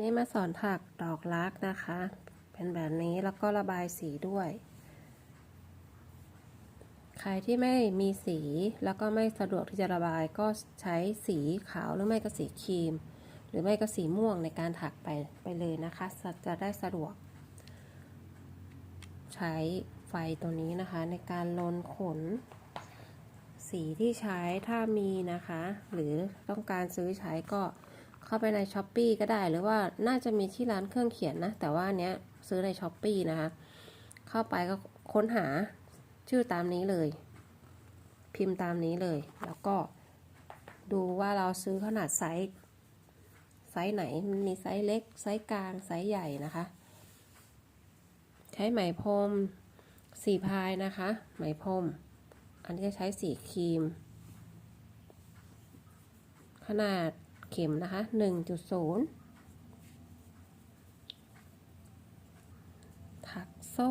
นี่มาสอนถักดอกรักนะคะ เป็นแบบนี้แล้วก็ระบายสีด้วย ใครที่ไม่มีสีแล้วก็ไม่สะดวกที่จะระบายก็ใช้สีขาวหรือไม่ก็สีครีม หรือไม่ก็สีม่วงในการถักไปไปเลยนะคะ จะจะได้สะดวก ใช้ไฟตัวนี้นะคะในการลนขน สีที่ใช้ถ้ามีนะคะ หรือต้องการซื้อใช้ก็ เข้าไปในช้อปปีก็ได้หรือว่าน่าจะมีที่ร้านเครื่องเขียนนะ แต่ว่าเนี้ยซื้อในช้อปปีนะคะ เข้าไปก็ค้นหาชื่อตามนี้เลย พิมพ์ตามนี้เลย แล้วก็ดูว่าเราซื้อขนาดไซส์ไซส์ไหนมันมีไซส์เล็ก ไซส์กลาง ไซส์ใหญ่นะคะ ใช้ไหมพรมสีพายนะคะ ไหมพรมอันนี้จะใช้สีครีม ขนาด เข็มนะคะ1.0ถักโซ่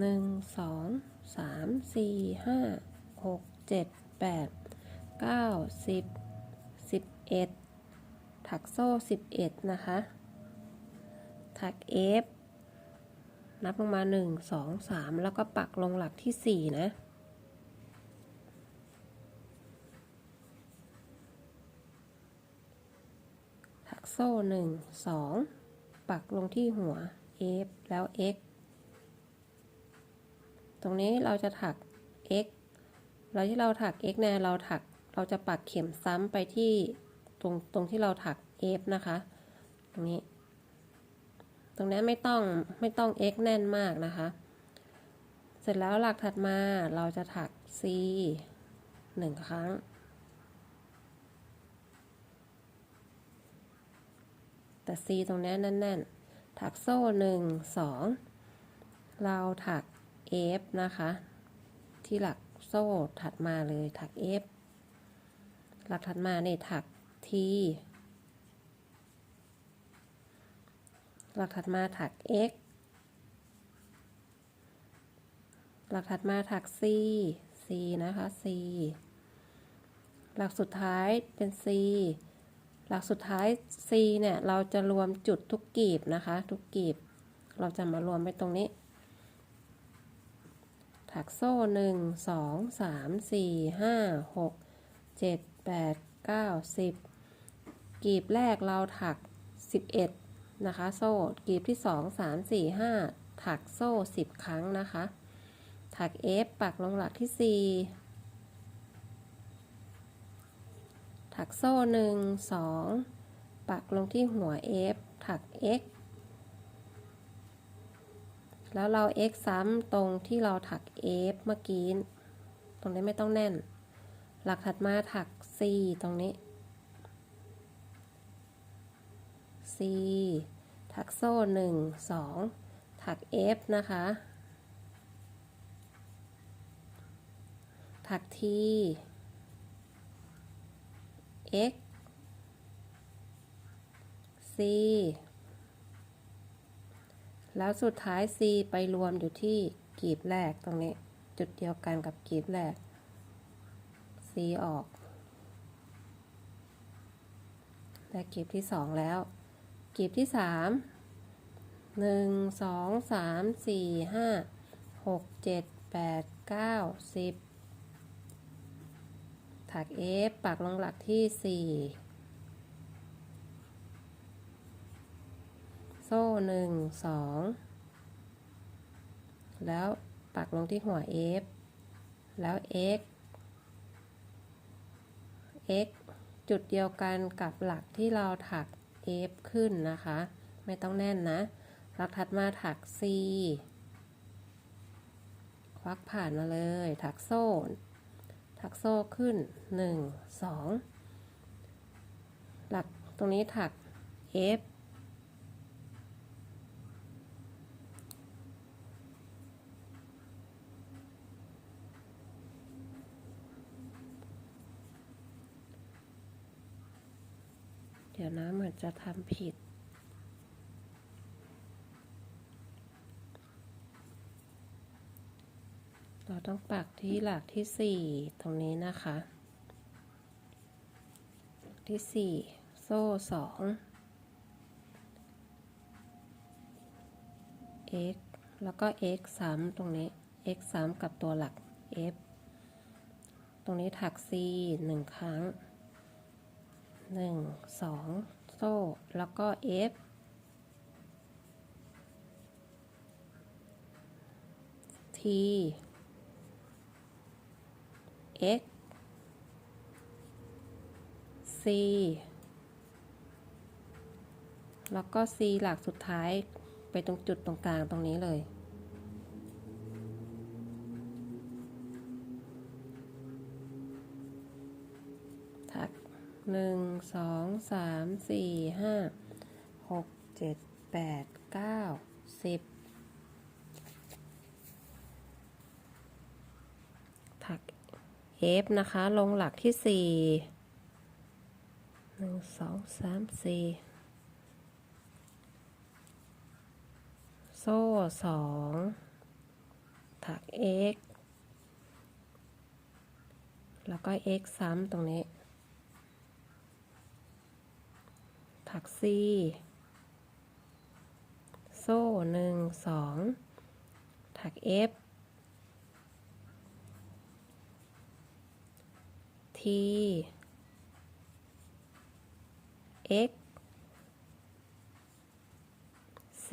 1 2 3 4 5 6 7 8 9 10 11ถักโซ่11นะคะ ถัก F นับลงมา1 2 3แล้วก็ปักลงหลักที่4นะ ถักโซ่1 2ปักลงที่หัว F แล้ว X ตรงนี้เราจะถัก X เราที่เราถัก X เนี่ยเราถักเราจะปักเข็มซ้ำไปที่ตรงตรงที่เราถัก F นะคะ ตรงนี้ ตรงนี้ไม่ต้องไม่ต้อง x แน่นมากนะคะ เสร็จแล้วหลักถัดมาเราจะถัก c หนึ่งครั้ง แต่ c ตรงนี้แน่นๆ ถักโซ่หนึ่งสองเราถัก f นะคะ ที่หลักโซ่ถัดมาเลยถัก f หลักถัดมาเนี่ยถัก t หลักถัดมาถัก x หลักถัดมาถัก c c นะคะ c หลักสุดท้ายเป็น c หลักสุดท้าย c เนี่ยเราจะรวมจุดทุกกีบนะคะ ทุกกีบ เราจะมารวมไปตรงนี้ ถักโซ่หนึ่งสองสามสี่ห้าหกเจ็ดแปดเก้าสิบกีบแรกเราถักสิบเอ็ดนะคะ โซ่กลีบที่สองสามสี่ห้าถักโซ่สิบครั้งนะคะ ถัก F ปักลงหลักที่สี่ ถักโซ่หนึ่งสองปักลงที่หัว F ถัก X แล้วเรา X ซ้ำตรงที่เราถัก F เมื่อกี้ ตรงนี้ไม่ต้องแน่น หลักถัดมาถัก C ตรงนี้ C ถักโซ่หนึ่งสองถัก F นะคะ ถัก T X C แล้วสุดท้าย C ไปรวมอยู่ที่กีบแรกตรงนี้ จุดเดียวกันกับกีบแรก C ออกได้กีบที่สองแล้วกีบที่สามหนึ่งสองสามสี่ห้าหกเจ็ดแปดเก้าสิบ ถัก F ปักลงหลักที่สี่โซ่หนึ่งสองแล้วปักลงที่หัว F แล้ว X X จุดเดียวกันกับหลักที่เราถัก F ขึ้นนะคะ ไม่ต้องแน่นนะหลักถัดมาถัก C ควักผ่านมาเลย ถักโซ่ ถักโซ่ขึ้น 1 2 หลักตรงนี้ถัก F เดี๋ยวนะเหมือนจะทำผิด ต้องปักที่หลักที่สี่ตรงนี้นะคะที่สี่โซ่สองเ x แล้วก็ x 3ตรงนี้ x 3กับตัวหลัก f ตรงนี้ถัก c งครั้งหนึ่งสองโซ่ แล้วก็ f ที x c แล้วก็ c หลักสุดท้ายไปตรงจุดตรงกลางตรงนี้เลยถักหนึ่งสองสามสี่ห้าหกเจ็ดแปดเก้าสิบถัก F นะคะ ลงหลักที่สี่หนึ่งสองสามสี่โซ่สองถัก X แล้วก็ X ซ้ำตรงนี้ ถัก C โซ่หนึ่งสองถัก F T X C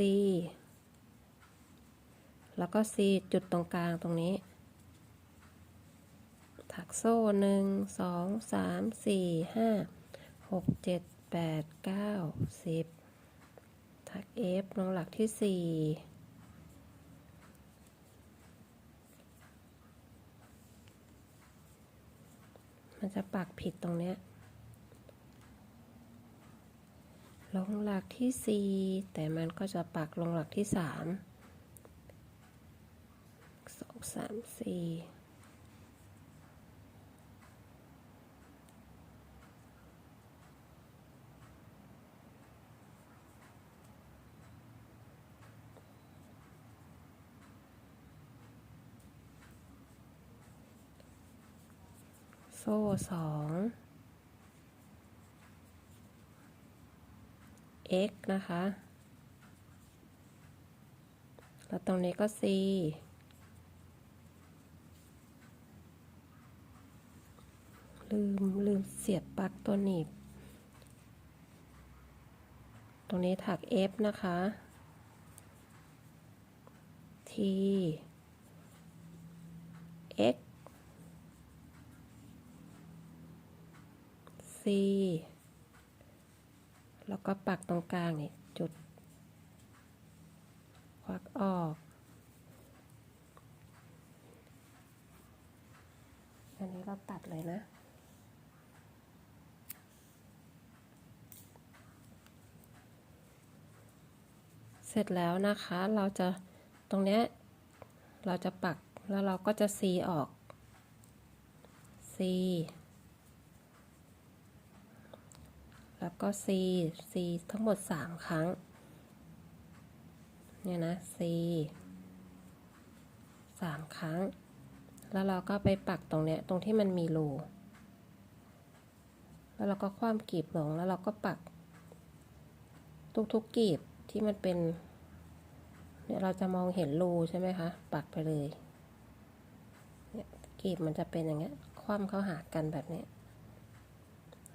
แล้วก็ C จุดตรงกลางตรงนี้ ถักโซ่หนึ่งสองสามสี่ห้าหกเจ็ดแปดเก้าสิบถัก F ลงหลักที่สี่ มันจะปักผิดตรงเนี้ยลงหลักที่ 4 แต่มันก็จะปักลงหลักที่ 3 2 3 4 โซ่สอง x นะคะ แล้วตรงนี้ก็ c ลืม ลืมเสียบปลั๊กตัวหนีบ ตรงนี้ถัก f นะคะ t x c แล้วก็ปักตรงกลางนี่จุด ควักออกอันนี้เราตัดเลยนะ เสร็จแล้วนะคะเราจะตรงเนี้ยเราจะปักแล้วเราก็จะซีออก C แล้วก็ C C ทั้งหมด 3 ครั้ง เนี่ยนะ C 3 ครั้ง แล้วเราก็ไปปักตรงเนี้ย ตรงที่มันมีรูแล้วเราก็คว่ำกีบลง แล้วเราก็ปัก ทุกๆกกีบที่มันเป็น เนี่ยเราจะมองเห็นรูใช่ไหมคะ ปักไปเลย เนี่ยกีบมันจะเป็นอย่างเงี้ย คว่ำเข้าหากันแบบนี้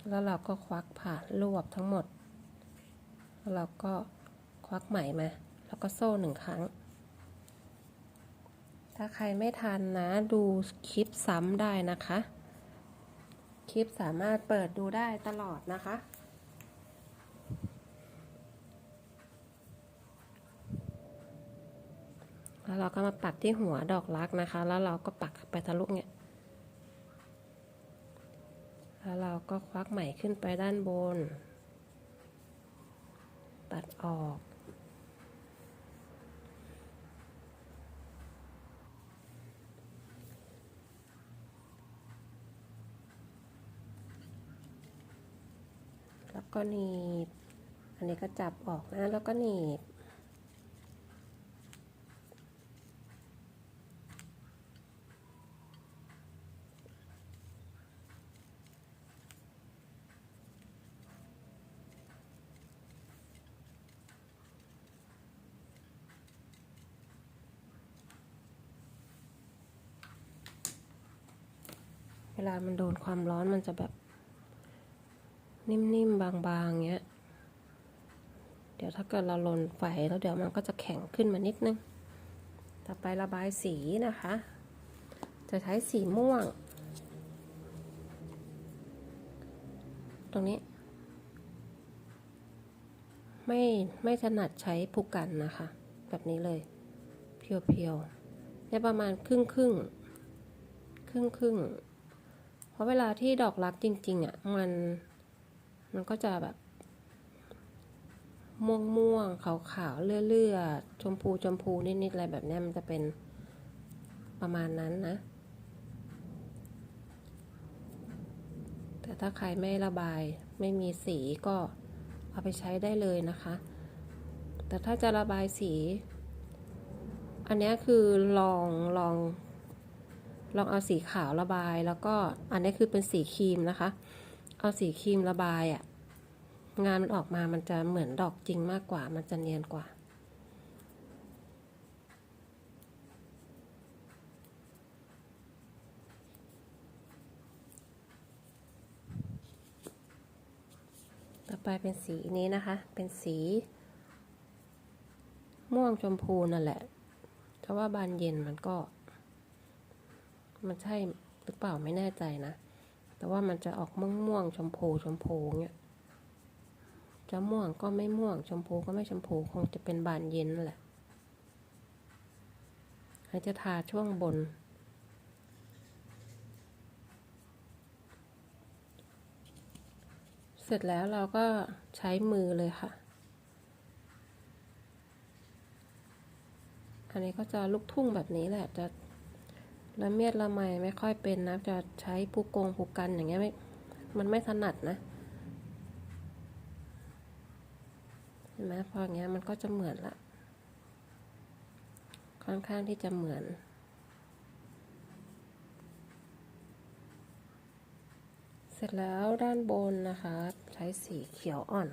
แล้วเราก็ควักผ่านรวบทั้งหมด แล้วเราก็ควักไหมมา แล้วก็โซ่หนึ่งครั้ง ถ้าใครไม่ทันนะดูคลิปซ้ำได้นะคะ คลิปสามารถเปิดดูได้ตลอดนะคะแล้วเราก็มาปักที่หัวดอกรักนะคะ แล้วเราก็ปักไปทะลุเนี่ย แล้วเราก็ควักไหมขึ้นไปด้านบน ตัดออก แล้วก็หนีบ อันนี้ก็จับออกนะ แล้วก็หนีบ เวลามันโดนความร้อนมันจะแบบ นิ่มๆ บางๆเงี้ย เดี๋ยวถ้าเกิดเราลนไฟแล้วเดี๋ยวมันก็จะแข็งขึ้นมานิดนึง ต่อไประบายสีนะคะ จะใช้สีม่วง ตรงนี้ ไม่ไม่ถนัดใช้ผูกกันนะคะ แบบนี้เลย เพียวๆเนี่ยประมาณครึ่งครึ่งครึ่งครึ่ง ราะเวลาที่ดอกรักจริง ๆอะมันมันก็จะแบบม่วงม่วงขาวขาวๆเลื่อเลื่อๆชมพูชมพูนิดๆอะไรแบบนี้มันจะเป็นประมาณนั้นนะ แต่ถ้าใครไม่ระบายไม่มีสีก็เอาไปใช้ได้เลยนะคะ แต่ถ้าจะระบายสี อันนี้คือลองลอง ลองเอาสีขาวระบายแล้วก็อันนี้คือเป็นสีครีมนะคะ เอาสีครีมระบายอะ่ะงานมันออกมามันจะเหมือนดอกจริงมากกว่า มันจะเนียนกว่า ต่อไปเป็นสีนี้นะคะ เป็นสี ม่วงชมพูนั่นแหละแต่ว่าบานเย็นมันก็ มันใช่หรือเปล่าไม่แน่ใจนะ แต่ว่ามันจะออกม่วงม่วงๆชมพูชมพูเงี้ยจะม่วงก็ไม่ม่วง ชมพูก็ไม่ชมพูคงจะเป็นบานเย็นแหละอันจะทาช่วงบน เสร็จแล้วเราก็ใช้มือเลยค่ะ อันนี้ก็จะลูกทุ่งแบบนี้แหละจะ ละเมียดละไมไม่ค่อยเป็นนะ จะใช้ผูกกงผูกกันอย่างเงี้ยไม่ มันไม่ถนัดนะ เห็นไหมพออย่างเงี้ยมันก็จะเหมือนละ ค่อนข้างที่จะเหมือน เสร็จแล้วด้านบนนะคะ ใช้สีเขียวอ่อน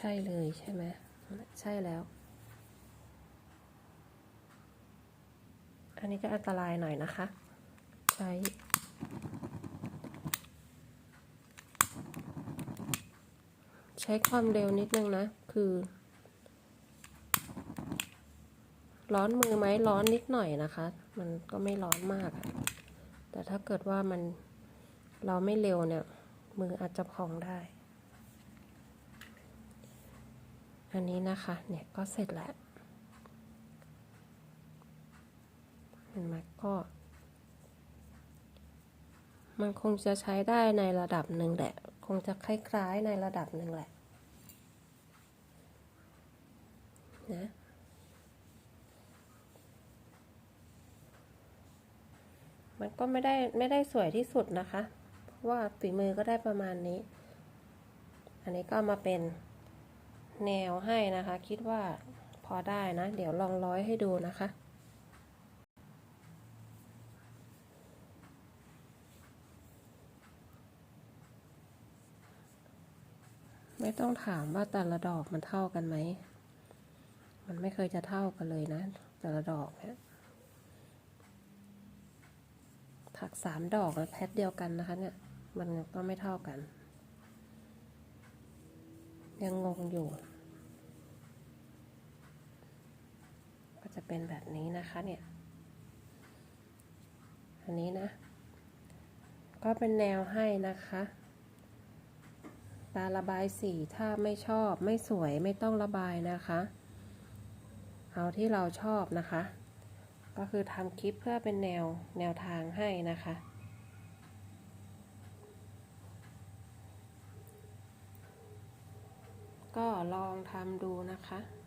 ใช่เลยใช่ไหมใช่แล้ว อันนี้ก็อันตรายหน่อยนะคะ ใช้ใช้ความเร็วนิดนึงนะ คือ ร้อนมือไหมร้อนนิดหน่อยนะคะ มันก็ไม่ร้อนมาก แต่ถ้าเกิดว่ามันเราไม่เร็วเนี่ย มืออาจจะพองได้ อันนี้นะคะเนี่ยก็เสร็จแล้วเห็นไหมก็มันคงจะใช้ได้ในระดับหนึ่งแหละ คงจะคล้ายๆในระดับหนึ่งแหละนะมันก็ไม่ได้ไม่ได้สวยที่สุดนะคะ เพราะว่าฝีมือก็ได้ประมาณนี้ อันนี้ก็มาเป็น แนวให้นะคะ คิดว่าพอได้นะ เดี๋ยวลองร้อยให้ดูนะคะไม่ต้องถามว่าแต่ละดอกมันเท่ากันไหม มันไม่เคยจะเท่ากันเลยนะ แต่ละดอกเนี่ยถักสามดอกนะแพทเดียวกันนะคะ เนี่ย มันก็ไม่เท่ากัน ยังงงอยู่ ก็ จะเป็นแบบนี้นะคะเนี่ย อันนี้นะ ก็เป็นแนวให้นะคะการะบายสีถ้าไม่ชอบไม่สวยไม่ต้องระบายนะคะ เอาที่เราชอบนะคะ ก็คือทำคลิปเพื่อเป็นแนวแนวทางให้นะคะก็ลองทำดูนะคะ